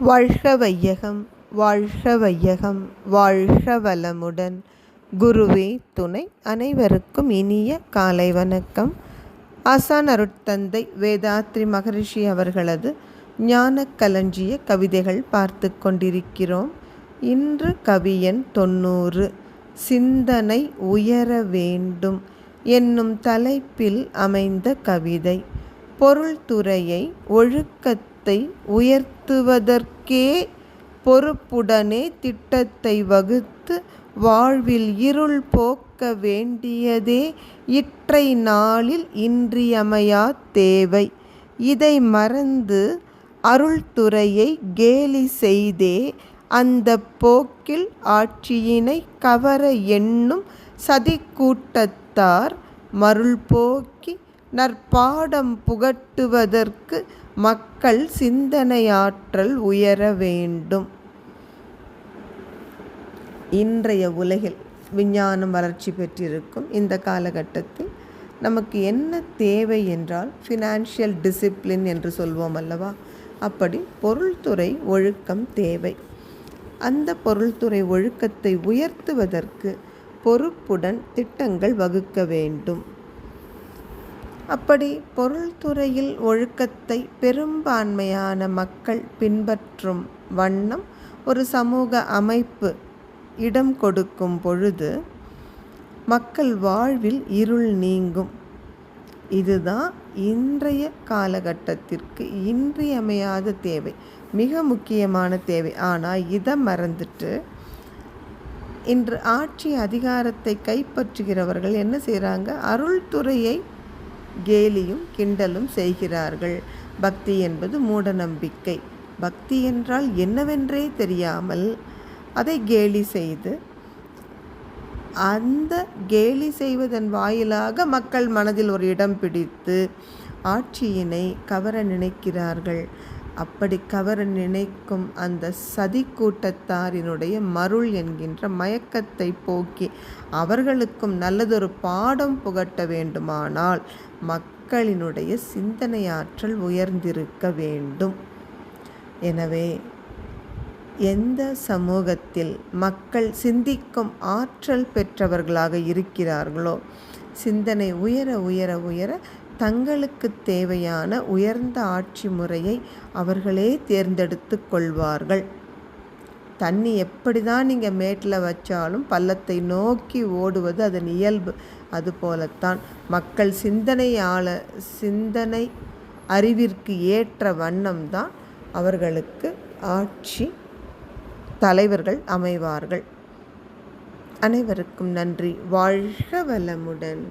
வாழ்க வையகம் வாழ்க வையகம் வாழ்க வளமுடன். குருவே துணை அனைவருக்கும் இனிய காலை வணக்கம். ஆசான் அருட்தந்தை வேதாத்ரி மகரிஷி அவர்களது ஞான களஞ்சிய கவிதைகள் பார்த்து கொண்டிருக்கிறோம். இன்று கவியன் தொண்ணூறு சிந்தனை உயர வேண்டும் என்னும் தலைப்பில் அமைந்த கவிதை. பொருள்துறையை ஒழுக்கத்தை தரத்தை உயர்த்துவதற்கே பொறுப்புடனே திட்டத்தை வகுத்து வாழ்வில் இருள் போக்க வேண்டியதே இற்றை நாளில் இன்றியமையா தேவை. இதை மறந்து அருள்துறையை கேலி செய்தே அந்த போக்கில் ஆட்சியினை கவர எண்ணும் சதிக்கூட்டத்தார் மருள் போக்கி நற்பாடம் புகட்டுவதற்கு மக்கள் சிந்தனையாற்றல் உயர வேண்டும். இன்றைய உலகில் விஞ்ஞானம் வளர்ச்சி பெற்றிருக்கும் இந்த காலகட்டத்தில் நமக்கு என்ன தேவை என்றால் ஃபினான்ஷியல் டிசிப்ளின் என்று சொல்வோம் அல்லவா? அப்படி பொருள்துறை ஒழுக்கம் தேவை. அந்த பொருள்துறை ஒழுக்கத்தை உயர்த்துவதற்கு பொறுப்புடன் திட்டங்கள் வகுக்க வேண்டும். அப்படி பொருள்துறையில் ஒழுக்கத்தை பெரும்பான்மையான மக்கள் பின்பற்றும் வண்ணம் ஒரு சமூக அமைப்பு இடம் கொடுக்கும் பொழுது மக்கள் வாழ்வில் இருள் நீங்கும். இதுதான் இன்றைய காலகட்டத்திற்கு இன்றியமையாத தேவை மிக முக்கியமான தேவை. ஆனால் இதை மறந்துட்டு இன்று ஆட்சி அதிகாரத்தை கைப்பற்றுகிறவர்கள் என்ன செய்கிறாங்க அருள்துறையை கேலியும் கிண்டலும் செய்கிறார்கள். பக்தி என்பது மூட நம்பிக்கை பக்தி என்றால் என்னவென்றே தெரியாமல் அதை கேலி செய்து அந்த கேலி செய்வதன் வாயிலாக மக்கள் மனதில் ஒரு இடம் பிடித்து ஆட்சியினை கவர நினைக்கிறார்கள். அப்படி கவர நினைக்கும் அந்த சதி கூட்டத்தாரினுடைய மருள் என்கின்ற மயக்கத்தை போக்கி அவர்களுக்கும் நல்லதொரு பாடம் புகட்ட வேண்டுமானால் மக்களினுடைய சிந்தனையாற்றல் உயர்ந்திருக்க வேண்டும். எனவே எந்த சமூகத்தில் மக்கள் சிந்திக்கும் ஆற்றல் பெற்றவர்களாக இருக்கிறார்களோ சிந்தனை உயர உயர உயர தங்களுக்கு தேவையான உயர்ந்த ஆட்சி முறையை அவர்களே தேர்ந்தெடுத்து கொள்வார்கள். தண்ணி எப்படி தான் நீங்கள் மேட்டில் வச்சாலும் பள்ளத்தை நோக்கி ஓடுவது அதன் இயல்பு. அதுபோலத்தான் மக்கள் சிந்தனையாள சிந்தனை அறிவிற்கு ஏற்ற வண்ணம்தான் அவர்களுக்கு ஆட்சி தலைவர்கள் அமைவார்கள். அனைவருக்கும் நன்றி. வாழ்க வளமுடன்.